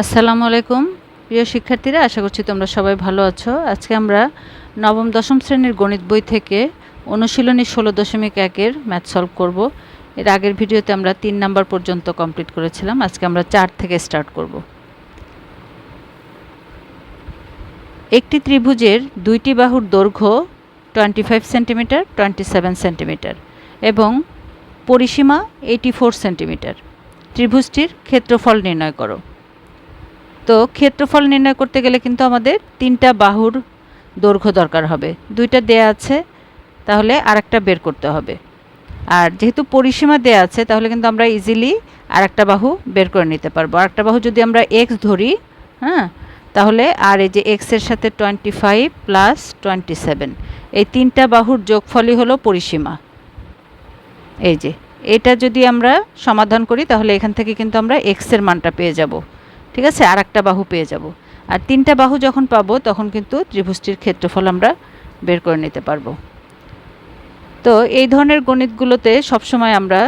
আসসালামু আলাইকুম। প্রিয় শিক্ষার্থীরা, আশা করছি তোমরা সবাই ভালো আছো। আজকে আমরা নবম, দশম শ্রেণির গণিত বই থেকে অনুশীলনী ষোলো দশমিক একের ম্যাথ সলভ করব। এর আগের ভিডিওতে আমরা তিন নাম্বার পর্যন্ত কমপ্লিট করেছিলাম। আজকে আমরা চার থেকে স্টার্ট করব। একটি ত্রিভুজের দুইটি বাহুর দৈর্ঘ্য twenty five centimetre, twenty seven centimetre এবং পরিসীমা এইটি ফোর সেন্টিমিটার। ত্রিভুজটির ক্ষেত্রফল নির্ণয় করো। তো ক্ষেত্রফল নির্ণয় করতে গেলে কিন্তু আমাদের তিনটা বাহুর দৈর্ঘ্য দরকার হবে। দুইটা দেয়া আছে, তাহলে আর একটা বের করতে হবে। আর যেহেতু পরিসীমা দেয়া আছে, তাহলে কিন্তু আমরা ইজিলি আর একটা বাহু বের করে নিতে পারব। আর একটা বাহু যদি আমরা এক্স ধরি হ্যাঁ তাহলে আর এই যে এক্সের সাথে twenty five plus twenty seven এই তিনটা বাহুর যোগফলই হলো পরিসীমা। এই যে, এটা যদি আমরা সমাধান করি, তাহলে এখান থেকে কিন্তু আমরা এক্সের মানটা পেয়ে যাব। ঠিক আছে? আর একটা বাহু পেয়ে যাব। আর তিনটা বাহু যখন পাবো, তখন কিন্তু ত্রিভুজটির ক্ষেত্রফল আমরা বের করে নিতে পারব। তো এই ধরনের গণিতগুলোতে সবসময় আমরা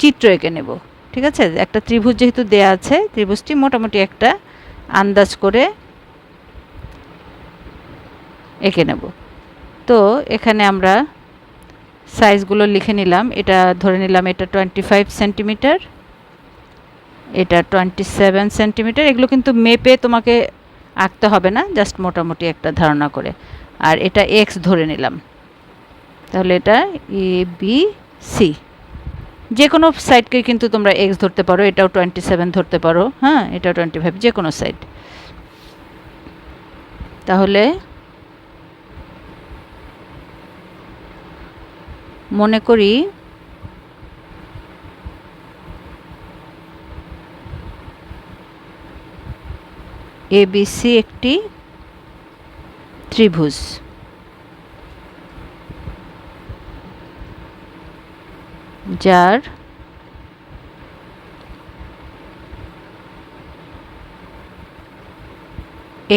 চিত্র এঁকে নেব, ঠিক আছে? একটা ত্রিভুজ যেহেতু দেয়া আছে, ত্রিভুজটি মোটামুটি একটা আন্দাজ করে এঁকে নেব। তো এখানে আমরা সাইজগুলো লিখে নিলাম। এটা ধরে নিলাম এটা টোয়েন্টি ফাইভ সেন্টিমিটার এটা টোয়েন্টি সেভেন সেন্টিমিটার এগুলো কিন্তু মেপে তোমাকে আঁকতে হবে না জাস্ট মোটামুটি একটা ধারণা করে। আর এটা এক্স ধরে নিলাম। তাহলে এটা এ বি সি যে কোনো সাইডকে কিন্তু তোমরা এক্স ধরতে পারো, এটাও টোয়েন্টি সেভেন ধরতে পারো হ্যাঁ এটাও টোয়েন্টি ফাইভ যে কোনো সাইড তাহলে মনে করি এবিসি একটি ত্রিভুজ। যার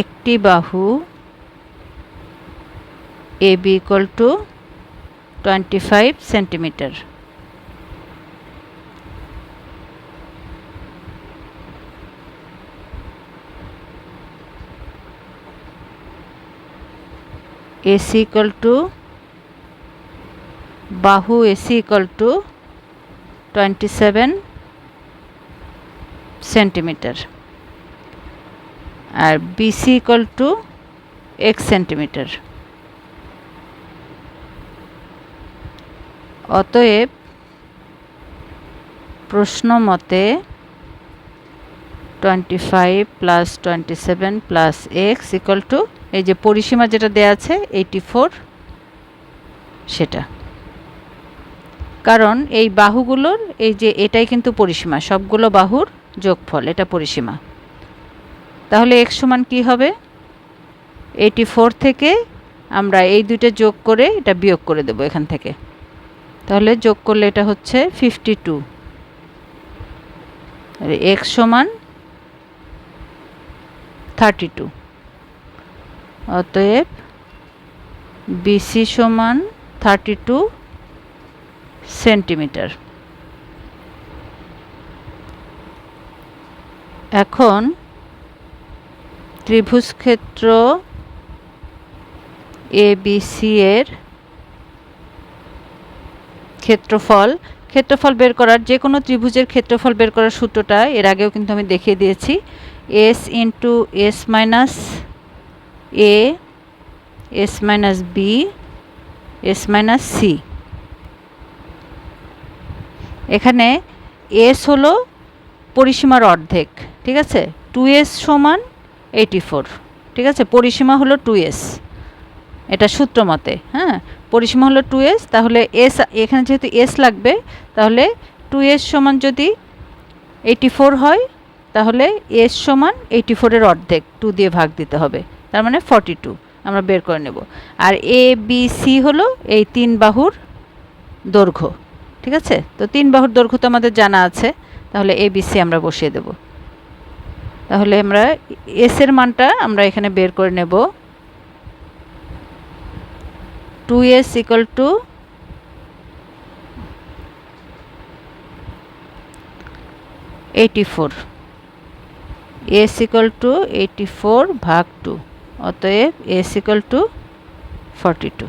একটি বাহু A B equal to twenty five centimetre AC equal to বাহু AC equal to twenty seven centimetre R BC equal to X centimetre অতএব প্রশ্ন মতে twenty five plus twenty seven plus X equal to এই যে পরিসীমা যেটা দেয়া আছে এইটি ফোর সেটা। কারণ এই বাহুগুলোর, এই যে এটাই কিন্তু পরিসীমা, সবগুলো বাহুর যোগফল, এটা পরিসীমা। তাহলে এক্স সমান কী হবে? এইটি ফোর থেকে আমরা এই দুইটা যোগ করে এটা বিয়োগ করে দেব এখান থেকে। তাহলে যোগ করলে এটা হচ্ছে ফিফটি টু এক্স সমান থার্টি টু অতএব বিসি সমান থার্টি টু সেন্টিমিটার এখন ত্রিভুজ ক্ষেত্র এ বিসি এর ক্ষেত্রফল। ক্ষেত্রফল বের করার যে কোনো ত্রিভুজের ক্ষেত্রফল বের করার সূত্রটা এর আগেও কিন্তু আমি দেখিয়ে দিয়েছি। S into S minus A S minus B S minus C এখানে এস হলো পরিসীমার অর্ধেক, ঠিক আছে? টু এস সমান এইটি ফোর ঠিক আছে? পরিসীমা হলো টু এস এটা সূত্র মতে হ্যাঁ? পরিসীমা হলো টু এস তাহলে এস এখানে যেহেতু এস লাগবে, তাহলে টু এস সমান যদি এইটি ফোর হয়, তাহলে এস সমান এইটি ফোরের অর্ধেক টু দিয়ে ভাগ দিতে হবে। তার মানে ফর্টি টু আমরা বের করে নেব। আর এ বি সি হলো এই তিন বাহুর দৈর্ঘ্য, ঠিক আছে? তো তিন বাহুর দৈর্ঘ্য তো আমাদের জানা আছে, তাহলে এ বি সি আমরা বসিয়ে দেব। তাহলে আমরা এস এর মানটা আমরা এখানে বের করে নেব। Two S equal to eighty four S equal to eighty four ভাগ টু অতএব S equal to forty two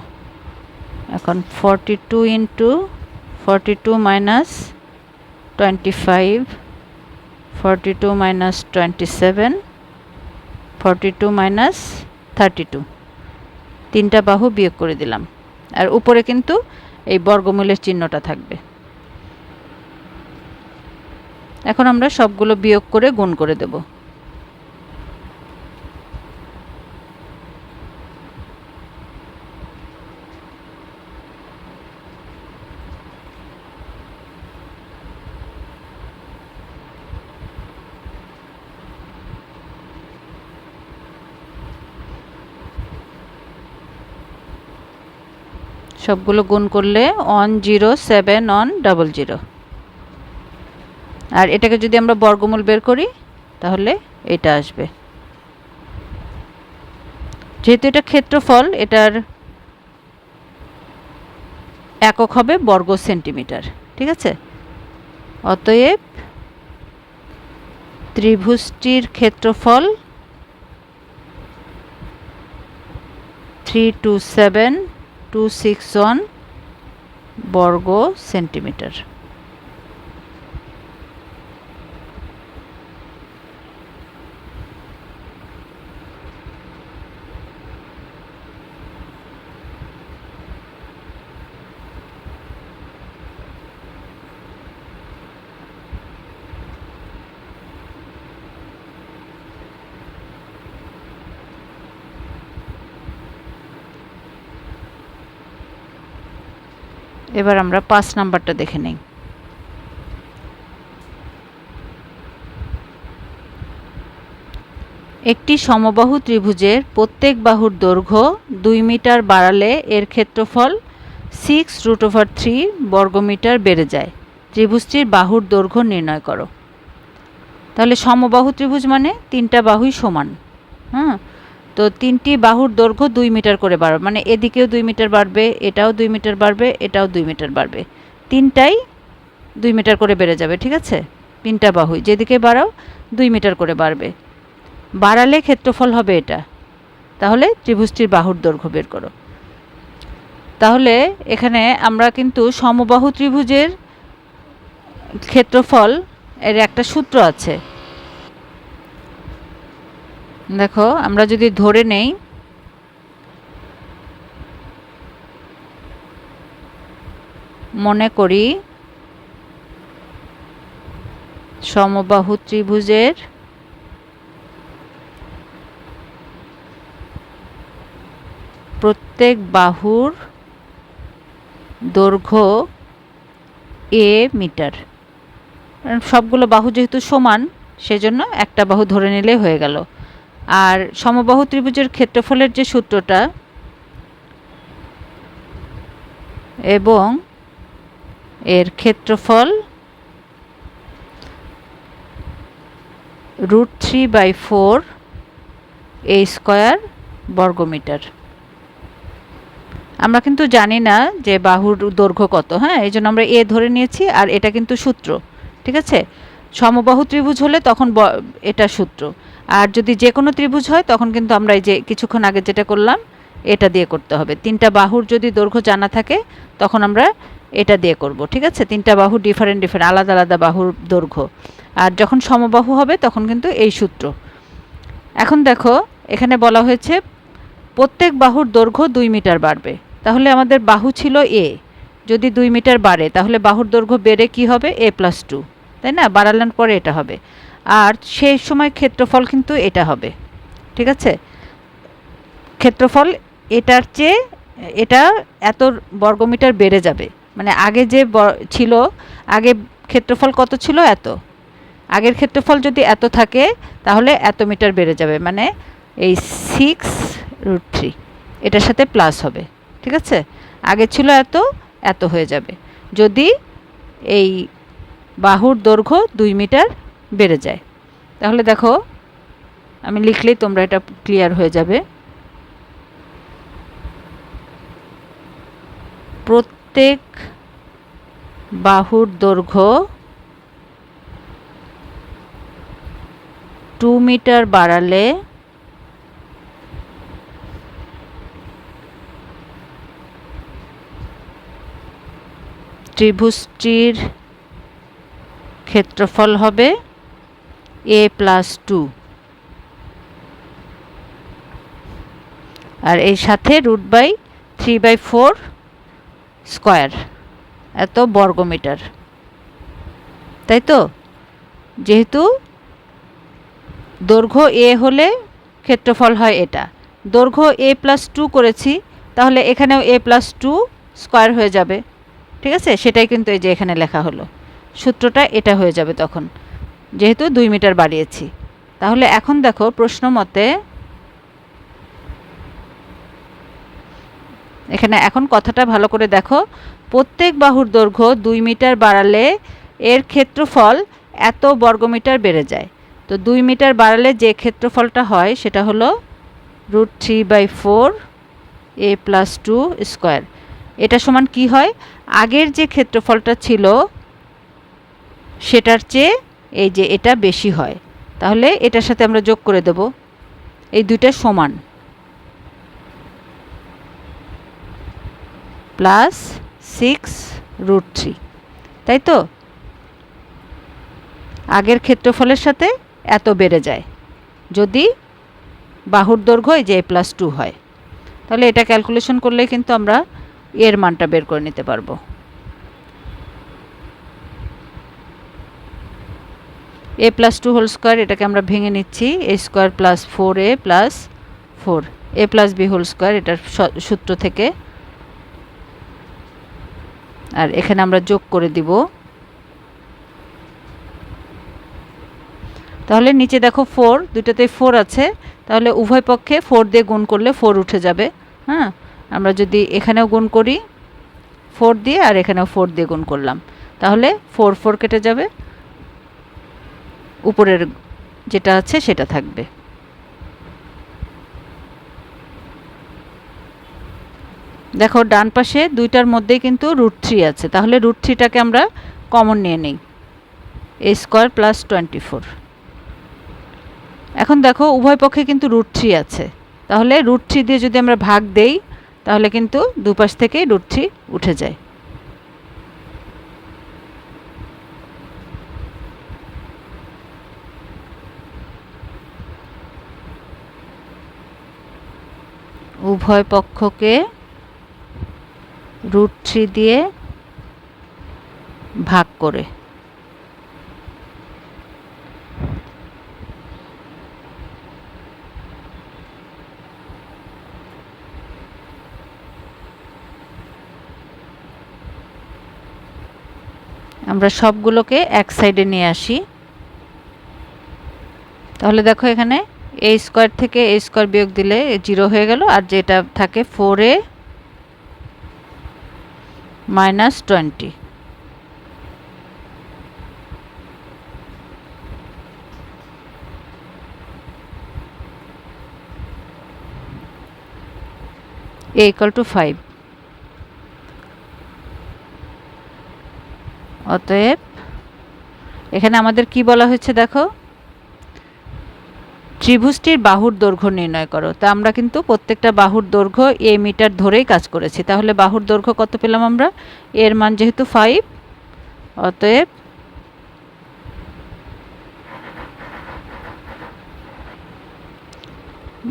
এখন forty two into forty two minus twenty five forty two minus twenty seven forty two minus thirty two তিনটা বাহু বিয়োগ করে দিলাম। আর উপরে কিন্তু এই বর্গমূলের চিহ্নটা থাকবে। এখন আমরা সবগুলো বিয়োগ করে গুণ করে দেব। সবগুলো গুণ করলে one zero seven one double zero. আর এটাকে যদি আমরা বর্গমূল বের করি, তাহলে এটা আসবে। যেহেতু এটা ক্ষেত্রফল, এটার একক হবে বর্গ সেন্টিমিটার, ঠিক আছে? অতএব ত্রিভুজটির ক্ষেত্রফল three two seven two six one বর্গ সেন্টিমিটার। এবার আমরা পাঁচ নাম্বারটা দেখে নেই। একটি সমবাহু ত্রিভুজের প্রত্যেক বাহুর দৈর্ঘ্য দুই মিটার বাড়ালে এর ক্ষেত্রফল সিক্স রুট ওভার থ্রি বর্গমিটার বেড়ে যায়। ত্রিভুজটির বাহুর দৈর্ঘ্য নির্ণয় করো। তাহলে সমবাহু ত্রিভুজ মানে তিনটা বাহুই সমান। হ্যাঁ তো তিনটি বাহুর দৈর্ঘ্য দুই মিটার করে বাড়বে মানে এদিকেও দুই মিটার বাড়বে, এটাও দুই মিটার বাড়বে, এটাও দুই মিটার বাড়বে। তিনটাই দুই মিটার করে বেড়ে যাবে, ঠিক আছে? তিনটা বাহুই, যেদিকে বাড়াও দুই মিটার করে বাড়বে। বাড়ালে ক্ষেত্রফল হবে এটা। তাহলে ত্রিভুজটির বাহুর দৈর্ঘ্য বের করো। তাহলে এখানে আমরা কিন্তু সমবাহু ত্রিভুজের ক্ষেত্রফল এর একটা সূত্র আছে। দেখো, আমরা যদি ধরে নেই, মনে করি সমবাহু ত্রিভুজের প্রত্যেক বাহুর দৈর্ঘ্য এ মিটার। সবগুলো বাহু যেহেতু সমান, সেজন্য একটা বাহু ধরে নিলে হয়ে গেল। আর সমবাহু ত্রিভুজের ক্ষেত্রফলের যে সূত্রটা, এবং এর ক্ষেত্রফল root three by four A square বর্গমিটার। আমরা কিন্তু জানি না যে বাহুর দৈর্ঘ্য কত হ্যাঁ? এই জন্য আমরা এ ধরে নিয়েছি আর এটা কিন্তু সূত্র, ঠিক আছে? সমবাহু ত্রিভুজ হলে তখন এটা সূত্র। আর যদি যে কোনো ত্রিভুজ হয়, তখন কিন্তু আমরা এই যে কিছুক্ষণ আগে যেটা করলাম, এটা দিয়ে করতে হবে। তিনটা বাহুর যদি দৈর্ঘ্য জানা থাকে, তখন আমরা এটা দিয়ে করব, ঠিক আছে? তিনটা বাহু ডিফারেন্ট ডিফারেন্ট আলাদা আলাদা বাহুর দৈর্ঘ্য। আর যখন সমবাহু হবে, তখন কিন্তু এই সূত্র। এখন দেখো, এখানে বলা হয়েছে, প্রত্যেক বাহুর দৈর্ঘ্য দুই মিটার বাড়বে। তাহলে আমাদের বাহু ছিল এ যদি দুই মিটার বাড়ে, তাহলে বাহুর দৈর্ঘ্য বেড়ে কি হবে? এ প্লাস টু তাই না? বাড়ালেন পরে এটা হবে। আর সেই সময় ক্ষেত্রফল কিন্তু এটা হবে। ঠিক আছে? ক্ষেত্রফল এটার চেয়ে, এটা এত বর্গমিটার বেড়ে যাবে। মানে আগে যে ছিল, আগে ক্ষেত্রফল কত ছিল? এত। আগের ক্ষেত্রফল যদি এত থাকে, তাহলে এত মিটার বেড়ে যাবে। মানে এই সিক্স রুট থ্রি এটার সাথে প্লাস হবে। ঠিক আছে? আগে ছিল এত এত হয়ে যাবে। যদি এই বাহুর দৈর্ঘ্য দুই মিটার বেড়ে যায়। তাহলে দেখো, আমি লিখলেই তোমরা এটা ক্লিয়ার হয়ে যাবে। প্রত্যেক বাহুর দৈর্ঘ্য টু মিটার বাড়ালে ত্রিভুজটির ক্ষেত্রফল হবে এ প্লাস টু আর এর সাথে root by three by four square এত বর্গমিটার। তাই তো? যেহেতু দৈর্ঘ্য এ হলে ক্ষেত্রফল হয় এটা। দৈর্ঘ্য এ প্লাস টু করেছি, তাহলে এখানেও এ প্লাস টু স্কোয়ার হয়ে যাবে। ঠিক আছে? সেটাই কিন্তু এই যে এখানে লেখা হলো। সূত্রটা এটা হয়ে যাবে তখন। যেহেতু দুই মিটার বাড়িয়েছি। তাহলে এখন দেখো প্রশ্ন মতে এখানে এখন কথাটা ভালো করে দেখো। প্রত্যেক বাহুর দৈর্ঘ্য দুই মিটার বাড়ালে এর ক্ষেত্রফল এত বর্গমিটার বেড়ে যায়। তো দুই মিটার বাড়ালে যে ক্ষেত্রফলটা হয় সেটা হলো root three by four A plus two square. এটা সমান কি হয়? আগের যে ক্ষেত্রফলটা ছিল সেটার চেয়ে এই যে এটা বেশি হয়, তাহলে এটার সাথে আমরা যোগ করে দেব। এই দুইটা সমান। প্লাস সিক্স রুট থ্রি, তাই তো? আগের ক্ষেত্রফলের সাথে এত বেড়ে যায়। যদি বাহুর দৈর্ঘ্য যে এ প্লাস টু হয়, তাহলে এটা ক্যালকুলেশন করলে কিন্তু আমরা এর মানটা বের করে নিতে পারব। A plus two whole square এটাকে আমরা ভেঙে নিচ্ছি। A square plus four A plus four A plus B whole square এটার সূত্র থেকে। আর এখানে আমরা যোগ করে দিব। তাহলে নিচে দেখো ফোর দুটাতেই ফোর আছে। তাহলে উভয় পক্ষে ফোর দিয়ে গুণ করলে ফোর উঠে যাবে। হ্যাঁ? আমরা যদি এখানেও গুণ করি ফোর দিয়ে আর এখানেও ফোর দিয়ে গুণ করলাম। তাহলে ফোর ফোর কেটে যাবে। উপরের যেটা আছে সেটা থাকবে। দেখো, ডান পাশে দুইটার মধ্যেই কিন্তু রুট থ্রি আছে। তাহলে রুট থ্রিটাকে আমরা কমন নিয়ে নিই। A square plus twenty four এখন দেখো, উভয় পক্ষে কিন্তু রুট থ্রি আছে। তাহলে রুট থ্রি দিয়ে যদি আমরা ভাগ দেই, তাহলে কিন্তু দুপাশ থেকেই রুট থ্রি উঠে যায়। উভয় পক্ষকে রুট থ্রি দিয়ে ভাগ করে। আমরা সবগুলোকে এক সাইডে নিয়ে আসি। তাহলে দেখো এখানে এ স্কোয়ার থেকে এ স্কোয়ার বিয়োগ দিলে জিরো হয়ে গেল, আর যেটা থাকে four A minus twenty A equal to five অতএব এখানে আমাদের কি বলা হয়েছে দেখো? ত্রিভুজটির বাহুর দৈর্ঘ্য নির্ণয় করো। তা আমরা কিন্তু প্রত্যেকটা বাহুর দৈর্ঘ্য এ মিটার ধরেই কাজ করেছি। তাহলে বাহুর দৈর্ঘ্য কত পেলাম আমরা? এর মান যেহেতু ফাইভ অতএব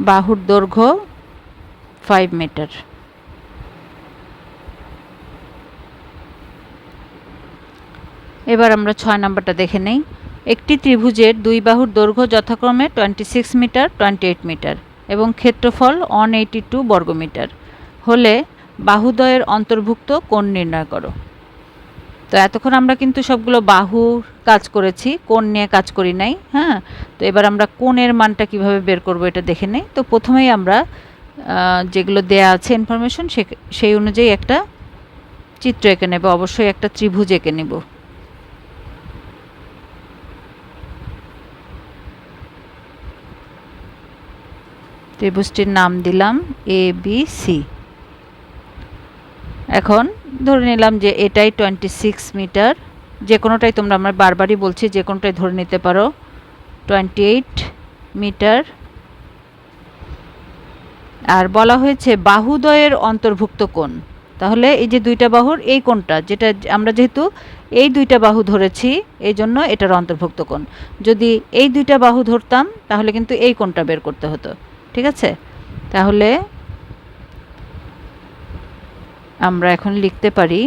বাহুর দৈর্ঘ্য ফাইভ মিটার এবার আমরা ছয় নাম্বারটা দেখে নেই। একটি ত্রিভুজের দুই বাহুর দৈর্ঘ্য যথাক্রমে twenty six metre twenty eight metre এবং ক্ষেত্রফল ওয়ান এইটি টু বর্গমিটার। হলে বাহুদয়ের অন্তর্ভুক্ত কোণ নির্ণয় করো। তো এতক্ষণ আমরা কিন্তু সবগুলো বাহু কাজ করেছি, কোণ নিয়ে কাজ করি নাই হ্যাঁ? তো এবার আমরা কোণের মানটা কীভাবে বের করব এটা দেখে নেই। তো প্রথমেই আমরা যেগুলো দেয়া আছে ইনফরমেশন সেই অনুযায়ী একটা চিত্র এঁকে নেব। অবশ্যই একটা ত্রিভুজ এঁকে নেব। ত্রিভুজটির নাম দিলাম এ বি সি এখন ধরে নিলাম যে এটাই টোয়েন্টি সিক্স মিটার। যে কোনোটাই তোমরা আমরা বারবারই বলছি, যে কোনোটাই ধরে নিতে পারো। Twenty eight metre. আর বলা হয়েছে বাহুদয়ের অন্তর্ভুক্ত কোণ। তাহলে এই যে দুইটা বাহুর, এই কোণটা, যেটা আমরা যেহেতু এই দুইটা বাহু ধরেছি, এই জন্য এটার অন্তর্ভুক্ত কোণ। যদি এই দুইটা বাহু ধরতাম, তাহলে কিন্তু এই কোণটা বের করতে হতো। ঠিক আছে? তাহলে আমরা এখন লিখতে পারি,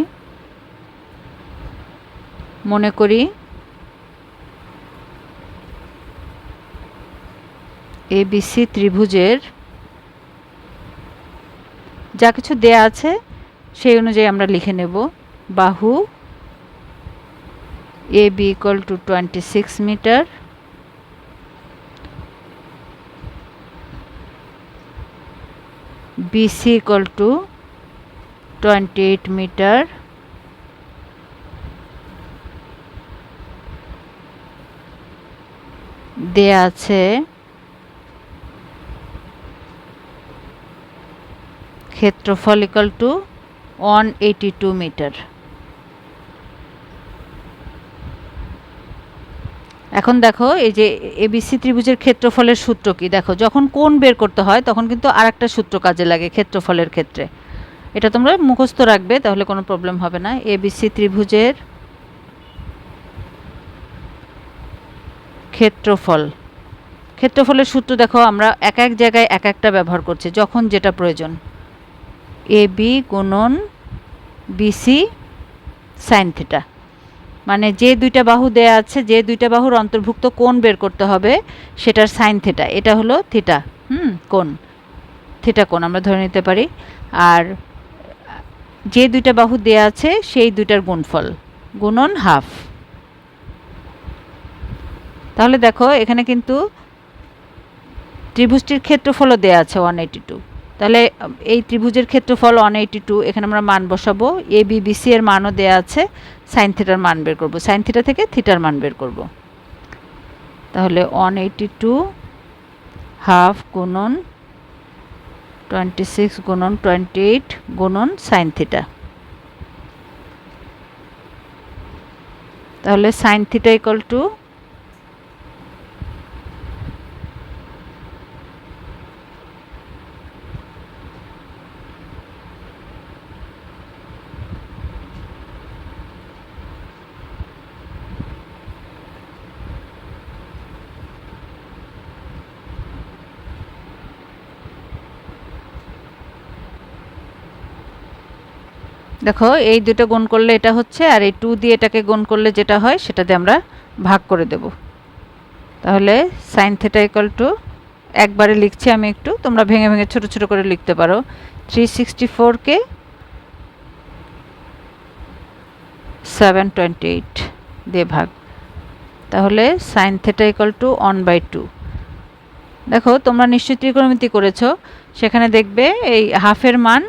মনে করি এবিসি ত্রিভুজের যা কিছু দেয়া আছে সেই অনুযায়ী আমরা লিখে নেব। বাহু A B equal to twenty six metre equal to twenty eight metre দেয়া আছে ক্ষেত্রফল equal to one eighty two metre এখন দেখো, এই যে এবিসি ত্রিভুজের ক্ষেত্রফলের সূত্র কি? দেখো, যখন কোণ বের করতে হয়, তখন কিন্তু আর একটা সূত্র কাজে লাগে ক্ষেত্রফলের ক্ষেত্রে। এটা তোমরা মুখস্থ রাখবে, তাহলে কোনো প্রবলেম হবে না। এবিসি ত্রিভুজের ক্ষেত্রফল। ক্ষেত্রফলের সূত্র দেখো, আমরা এক এক জায়গায় এক একটা ব্যবহার করছি, যখন যেটা প্রয়োজন। এ বি গুণন বিসি সাইন থিটা মানে যে দুইটা বাহু দেয়া আছে, যে দুইটা বাহুর অন্তর্ভুক্ত কোণ বের করতে হবে, সেটার সাইন থিটা। এটা হলো থিটা, হুম, কোণ। থিটা কোণ আমরা ধরে নিতে পারি। আর যে দুইটা বাহু দেয়া আছে, সেই দুইটার গুণফল। গুণন হাফ। তাহলে দেখো, এখানে কিন্তু ত্রিভুজটির ক্ষেত্রফলও দেয়া আছে ওয়ান এইটি টু তাহলে এই ত্রিভুজের ক্ষেত্রফল ওয়ান এইটি টু এখানে আমরা মান বসাবো। এ বি বিসি এর মানও দেয়া আছে। সাইন থিটার মান বের করব। সাইন থিটা থেকে থিটার মান বের করব। তাহলে ওয়ান এইটি টু হাফ গুণন টোয়েন্টি সিক্স গুণন টোয়েন্টি এইট গুণন সাইন থিটা তাহলে সাইন থিটা ইকাল টু দেখো, এই দুটো গুণ করলে এটা হচ্ছে, আর এই টু দিয়ে এটাকে গুণ করলে যেটা হয়, সেটা দিয়ে আমরা ভাগ করে দেব। তাহলে সাইন থেটা ইকাল টু একবারে লিখছি আমি একটু, তোমরা ভেঙে ভেঙে ছোট ছোট করে লিখতে পারো। থ্রি সিক্সটি ফোরকে সেভেন টোয়েন্টি এইট দিয়ে ভাগ। তাহলে sine theta equal to one by two দেখো, তোমরা নিশ্চয়ই ত্রিকোণমিতি করেছ, সেখানে দেখবে এই হাফের মান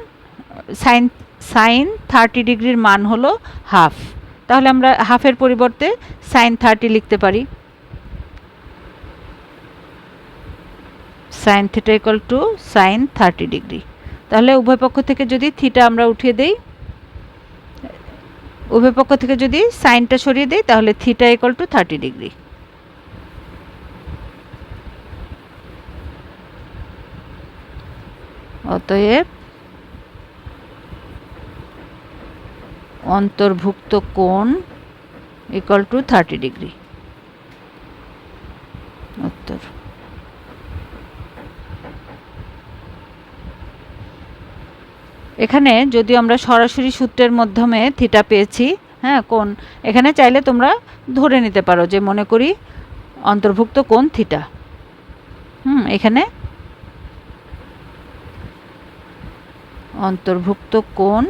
সাইন সাইন থার্টি ডিগ্রির মান হলো হাফ। তাহলে আমরা হাফের পরিবর্তে সাইন থার্টি লিখতে পারি। Sine theta equal to sine thirty degree. তাহলে উভয় পক্ষ থেকে যদি থিটা আমরা উঠিয়ে দেই, উভয় পক্ষ থেকে যদি সাইনটা সরিয়ে দেই, তাহলে theta equal to thirty degree. অতএব অন্তর্ভুক্ত কোণ ইকাল টু থার্টি ডিগ্রি উত্তর। এখানে যদিও আমরা সরাসরি সূত্রের মাধ্যমে থিটা পেয়েছি হ্যাঁ কোন এখানে চাইলে তোমরা ধরে নিতে পারো যে মনে করি অন্তর্ভুক্ত কোন থিটা হুম, এখানে অন্তর্ভুক্ত কোণ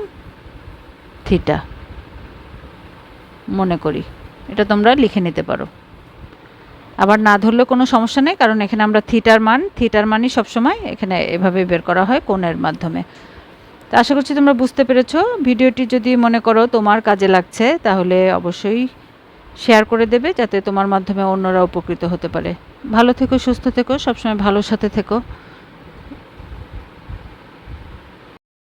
থিটা মনে করি। এটা তোমরা লিখে নিতে পারো। আবার না ধরলেও কোনো সমস্যা নেই, কারণ এখানে আমরা থিটার মান থিটার মানই সবসময় এখানে এভাবে বের করা হয় কোণের মাধ্যমে। তো আশা করছি তোমরা বুঝতে পেরেছ। ভিডিওটি যদি মনে করো তোমার কাজে লাগছে, তাহলে অবশ্যই শেয়ার করে দেবে, যাতে তোমার মাধ্যমে অন্যরা উপকৃত হতে পারে। ভালো থেকো, সুস্থ থেকো, সবসময় ভালোর সাথে থেকো।